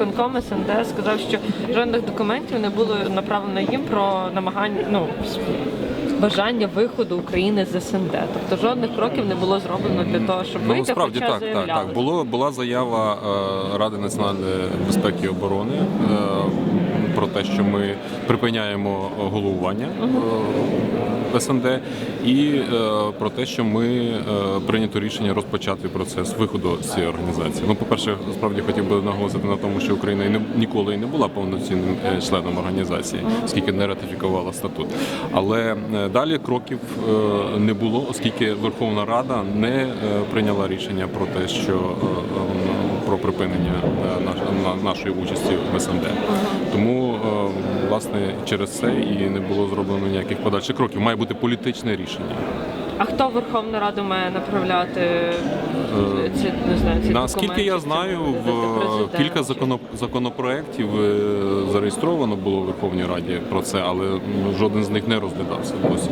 виконком СНД сказав, що жодних документів не було направлено їм про намагання, ну бажання виходу України з СНД. Тобто жодних кроків не було зроблено для того, щоб Ну, справді насправді хоча так, так, заявляли. так. Було, була заява е, Ради національної безпеки і оборони е, те, що ми припиняємо головування е, СНД, і е, про те, що ми е, прийнято рішення розпочати процес виходу з цієї організації. Ну, по-перше, справді хотів би наголосити на тому, що Україна і не ніколи і не була повноцінним е, членом організації, оскільки не ратифікувала статут. Але е, далі кроків е, не було, оскільки Верховна Рада не е, прийняла рішення про те, що е, е, про припинення е, на- нашої участі в СНД. Тому е, власне через це і не було зроблено ніяких подальших кроків. Має бути політичне рішення. А хто в Верховну Раду має направляти ці не знаю, ці Е, Наскільки я знаю, в кілька законо- законопроєктів е, зареєстровано було в Верховній Раді про це, але жоден з них не розглядався досі.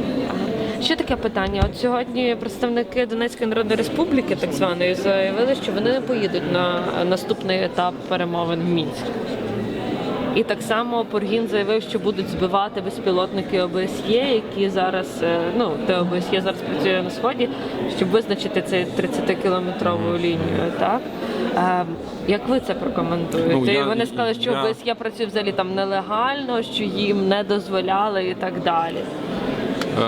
Ще таке питання. От сьогодні представники Донецької Народної Республіки, так званої, заявили, що вони не поїдуть на наступний етап перемовин в Мінськ. І так само Поргін заявив, що будуть збивати безпілотники ОБСЄ, які зараз, е, ну де ОБСЄ зараз працює на сході, щоб визначити цей 30-кілометрову лінію. Так е, як ви це прокоментуєте? Ну, я- Вони сказали, що я- ОБСЄ працює взагалі там нелегально, що їм не дозволяли і так далі. Е,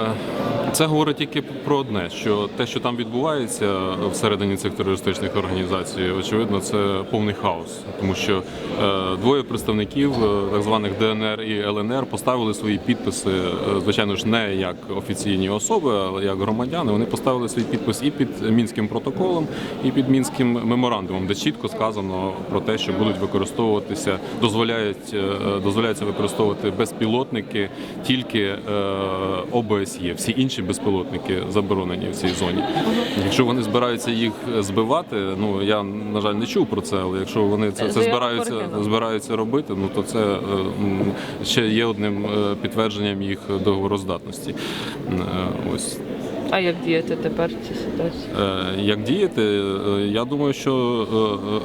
Це говорить тільки про одне: що те, що там відбувається всередині цих терористичних організацій, очевидно, це повний хаос, тому що е, двоє представників е, так званих ДНР і ЛНР поставили свої підписи, е, звичайно ж, не як офіційні особи, але як громадяни. Вони поставили свій підпис і під мінським протоколом, і під мінським меморандумом, де чітко сказано про те, що будуть використовуватися, дозволяють дозволяється використовувати безпілотники тільки ОБСЄ. Всі інші безпілотники заборонені в цій зоні. Якщо вони збираються їх збивати, ну я на жаль не чув про це, але якщо вони це, це збираються збираються робити, ну то це е, ще є одним е, підтвердженням їх договороздатності. Е, Ось А як діяти тепер в цій ситуації? Е, Як діяти? Е, Я думаю, що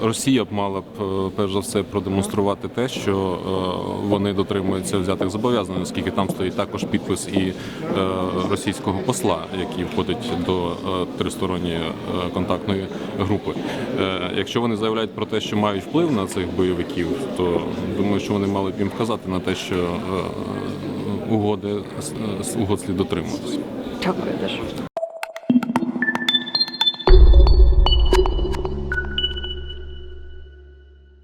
е, Росія б мала б е, перш за все продемонструвати те, що е, вони дотримуються взятих зобов'язань, оскільки там стоїть також підпис і е, російського посла, який входить до е, тристоронньої е, контактної групи. Е, Якщо вони заявляють про те, що мають вплив на цих бойовиків, то думаю, що вони мали б їм вказати на те, що угоди угод слід дотримуватися. Дякую дуже.